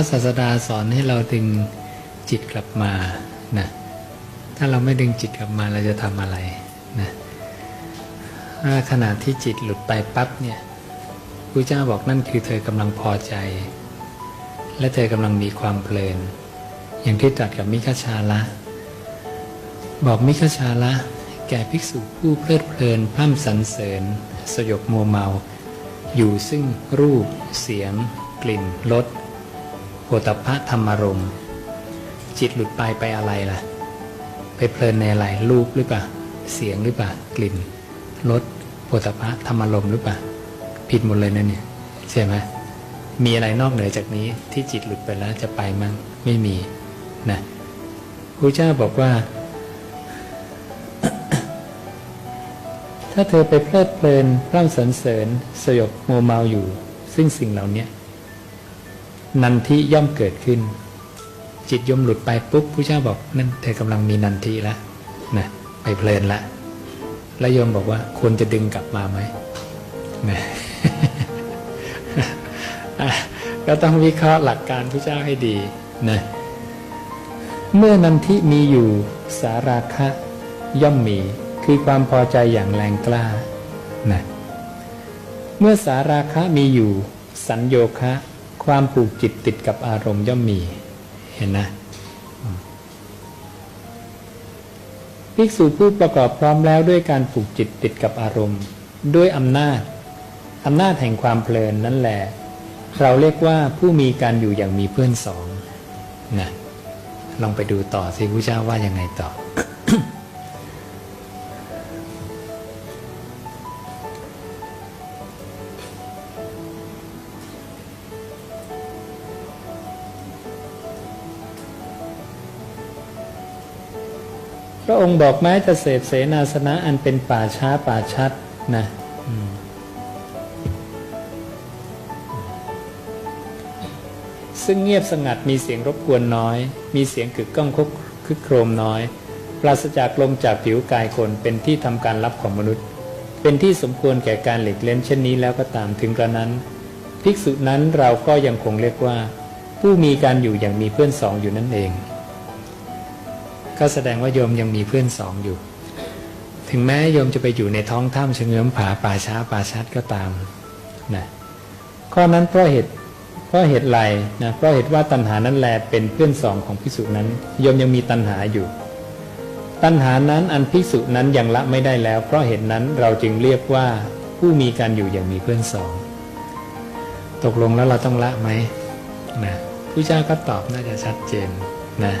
ระศาสดาสอนให้เราดึงจิตกลับมานะถ้าเราไม่ดึงจิตกลับมาเราจะทำอะไรนะถ้าขณะที่จิตหลุดไปปั๊บเนี่ยพระเจ้าบอกนั่นคือเธอกำลังพอใจ และเธอกำลังมีความเพลิน อย่างที่ตรัสกับมิคชาละบอกมิคชาละแก่ภิกษุผู้เพลิดเพลินพร่ำสรรเสริญ สยบมัวเมา อยู่ซึ่งรูป เสียง กลิ่นรส โผฏฐะธรรมรมจิตหลุดไปไปอะไรล่ะ ไปเพลินในอะไรรูปหรือเปล่าเสียงหรือเปล่ากลิ่นรสโผฏฐะธรรมรมหรือเปล่าผิดหมดเลยนะเนี่ยใช่ไหมมีอะไรนอกเหนือจากนี้ที่จิตหลุดไปแล้วจะไปมั้งไม่มีนะพระเจ้าบอกว่า ถ้าเธอไปเพลิดเพลินร่ำสรรเสริญสยบโมเมาอยู่ ซึ่งสิ่งเหล่านี้ นันทิย่อมเกิดขึ้น จิตย่อมหลุดไปปุ๊บพระเจ้าบอกนั่นเธอกำลังมีนันทิแล้วนะไปเพลินละ แล้วโยมบอกว่าควรจะดึงกลับมาไหมนะอะก็ต้องวิเคราะห์หลักการพระเจ้าให้ดีนะเมื่อนันทิมีอยู่สาราคะย่อมมีคือความพอใจอย่างแรงกล้านะเมื่อสาราคะมีอยู่ สัญโยคะ ความผูกจิตติดกับอารมณ์ย่อมมีเห็นนะภิกษุผู้ประกอบพร้อมแล้วด้วยการผูกจิตติดกับอารมณ์ ด้วยอำนาจอำนาจแห่งความเพลินนั่นแหละ เราเรียกว่าผู้มีการอยู่อย่างมีเพื่อนสองนะลองไปดูต่อสิพระเจ้าว่ายังไงต่อ ระองค์บอกแม้จะเสพเสนาสนะอันเป็นป่าช้าป่าชัดนะซึ่งเงียบสงัดมีเสียงรบกวนน้อย มีเสียงกึกก้องคุกคึกโครมน้อย ปราศจากลมจากผิวกายคนเป็นที่ทำการรับของมนุษย์ เป็นที่สมควรแก่การหลีกเล่นเช่นนี้แล้วก็ตามถึงกระนั้น ภิกษุนั้นเราก็ยังคงเรียกว่า ผู้มีการอยู่อย่างมีเพื่อนสองอยู่นั่นเอง ก็แสดงว่าโยมยังมีเพื่อนสองอยู่ ถึงแม้โยมจะไปอยู่ในท้องถ้ำเฉงื้อมผาป่าช้าป่าชัดก็ตามนะข้อนั้นเพราะเหตุเพราะเหตุไรนะเพราะเหตุว่าตัณหานั้นแลเป็นเพื่อนสองของภิกษุนั้นโยมยังมีตัณหาอยู่ ตัณหานั้นอันภิกษุนั้นยังละไม่ได้แล้ว เพราะเหตุนั้นเราจึงเรียกว่าผู้มีการอยู่อย่างมีเพื่อนสอง ตกลงแล้วเราต้องละไหมนะผู้เจ้าก็ตอบน่าจะชัดเจนนะ